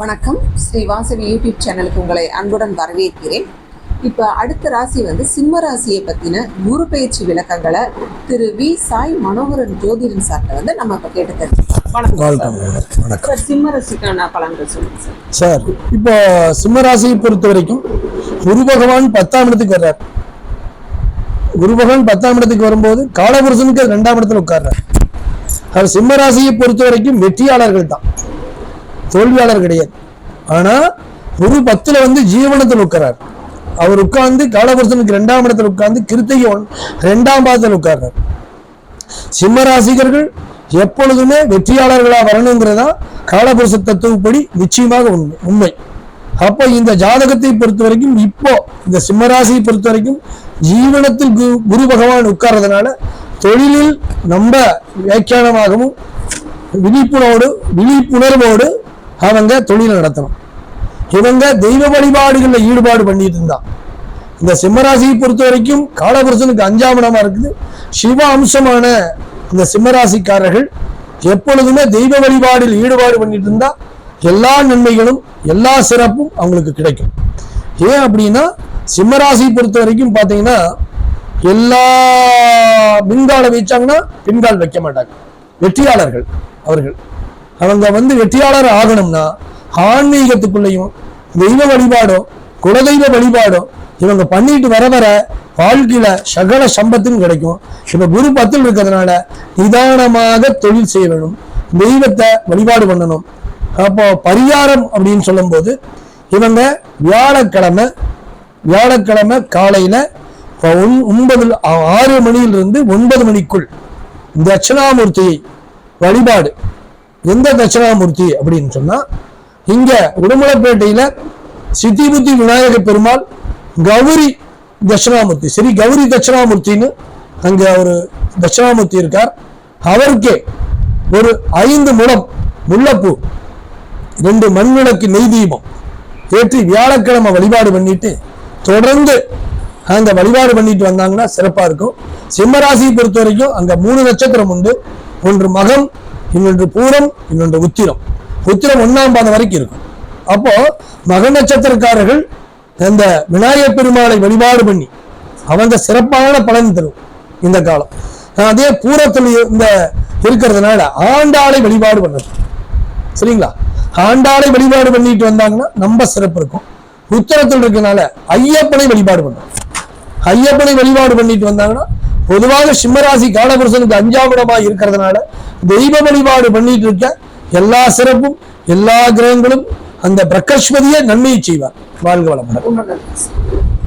வணக்கம். ஸ்ரீ வாசவி யூடியூப் சேனலுக்கு உங்களை அன்புடன் வரவேற்கிறேன். இப்போ அடுத்த ராசி வந்து சிம்ம ராசியை பற்றின குரு பயிற்சி விளக்கங்களை திரு வி சாய் மனோகரன் ஜோதிடன் சார்ட்ட வந்து நம்ம இப்போ கேட்டு தெரிஞ்சுக்கலாம். வணக்கம் வணக்கம் வணக்கம் சார் சிம்ம ராசிக்கான பலன்கள் சொல்லுங்க சார் சார் இப்போ சிம்மராசியை பொறுத்த வரைக்கும் குரு பகவான் பத்தாம் இடத்துக்கு வர்றார். குரு பகவான் பத்தாம் இடத்துக்கு வரும்போது காலபுருஷனுக்கு ரெண்டாம் இடத்துல உட்கார்றார். அவர் சிம்மராசியை பொறுத்த வரைக்கும் வெற்றியாளர்கள் தான். தோல்வியாளர் கிடையாது. ஆனால் குரு பத்தில் வந்து ஜீவனத்தில் உட்கிறார் அவர் உட்கார்ந்து காலபுருஷனுக்கு ரெண்டாம் இடத்தில் உட்கார்ந்து கிருத்திகை ஒன்- ரெண்டாம் பாதத்தில் உட்கார்றார். சிம்ம ராசிகர்கள் எப்பொழுதுமே வெற்றியாளர்களாக வரணுங்கிறதா காலபுருஷ தத்துவப்படி நிச்சயமாக உண்மை உண்மை. அப்போ இந்த ஜாதகத்தை பொறுத்த வரைக்கும் இப்போ இந்த சிம்மராசியை பொறுத்த வரைக்கும் ஜீவனத்தில் கு- குரு பகவான் உட்கார்றதுனால தொழிலில் நம்ம வியாக்கியானமாகவும் விழிப்புணர்வோடு விழிப்புணர்வோடு அவங்க தொழில் நடத்தணும். இவங்க தெய்வ வழிபாடுகளில் ஈடுபாடு பண்ணிட்டு இருந்தான் இந்த சிம்மராசியை பொறுத்த வரைக்கும் காலபுருஷனுக்கு அஞ்சாம் இடமா இருக்குது. சிவ அம்சமான இந்த சிம்மராசிக்காரர்கள் எப்பொழுதுமே தெய்வ வழிபாடில் ஈடுபாடு பண்ணிட்டு இருந்தா எல்லா நன்மைகளும் எல்லா சிறப்பும் அவங்களுக்கு கிடைக்கும். ஏன் அப்படின்னா சிம்மராசியை பொறுத்த வரைக்கும் பார்த்தீங்கன்னா எல்லா மின்கால வச்சாங்கன்னா பின்கால் வைக்க மாட்டாங்க. வெற்றியாளர்கள் அவர்கள். அவங்க வந்து வெற்றியாளர் ஆகணும்னா ஆன்மீகத்துக்குள்ளேயும் தெய்வ வழிபாடும் குலதெய்வ வழிபாடும் இவங்க பண்ணிட்டு வர வர வாழ்க்கையில சகல சம்பத்தும் கிடைக்கும். இப்ப குரு பத்தில் இருக்கிறதுனால நிதானமாக தொழில் செய்ய வேணும் தெய்வத்தை வழிபாடு பண்ணணும். அப்போ பரிகாரம் அப்படின்னு சொல்லும்போது இவங்க வியாழக்கிழமை வியாழக்கிழமை காலையில ஒன்பது ஆறு மணியிலிருந்து ஒன்பது மணிக்குள் தட்சிணாமூர்த்தியை வழிபாடு. எந்த தட்சிணாமூர்த்தி அப்படின்னு சொன்னா இங்க உடுமலைப்பேட்டையில சித்திபுத்தி விநாயக பெருமாள் கௌரி தட்சிணாமூர்த்தி. சரி கௌரி தட்சிணாமூர்த்தின்னு அங்க ஒரு தட்சிணாமூர்த்தி இருக்கார். அவருக்கே ஒரு ஐந்து முழம் முல்லைப்பூ ரெண்டு மண் விளக்கு நெய் தீபம் ஏற்றி வியாழக்கிழமை வழிபாடு பண்ணிட்டு தொடர்ந்து அந்த வழிபாடு பண்ணிட்டு வந்தாங்கன்னா சிறப்பா இருக்கும். சிம்மராசியை பொறுத்த வரைக்கும் அங்க மூணு நட்சத்திரம் உண்டு. ஒன்று மகம் இன்னொன்று பூரம் இன்னொன்று உத்திரம். உத்திரம் ஒன்றாம் பாதம் வரைக்கும் இருக்கும். அப்போ மக நட்சத்திரக்காரர்கள் அந்த விநாயகர் பெருமாளை வழிபாடு பண்ணி அவங்க சிறப்பான பலன் தரும் இந்த காலம். அதே பூரத்தில் இந்த இருக்கிறதுனால ஆண்டாளை வழிபாடு பண்ணது சரிங்களா? ஆண்டாளை வழிபாடு பண்ணிட்டு வந்தாங்கன்னா நம்ம சிறப்பு இருக்கும். உத்தரத்தில் இருக்கனால ஐயப்பனை வழிபாடு பண்ணும். ஐயப்பனை வழிபாடு பண்ணிட்டு வந்தாங்கன்னா பொதுவாக சிம்மராசி காலபுருஷனுக்கு அஞ்சாம் இடமா இருக்கிறதுனால தெய்வ வழிபாடு பண்ணிட்டு இருக்க எல்லா சிறப்பும் எல்லா கிரகங்களும் அந்த பிரகஸ்பதியே நன்மையை செய்வார். வாழ்க வளமுடன்.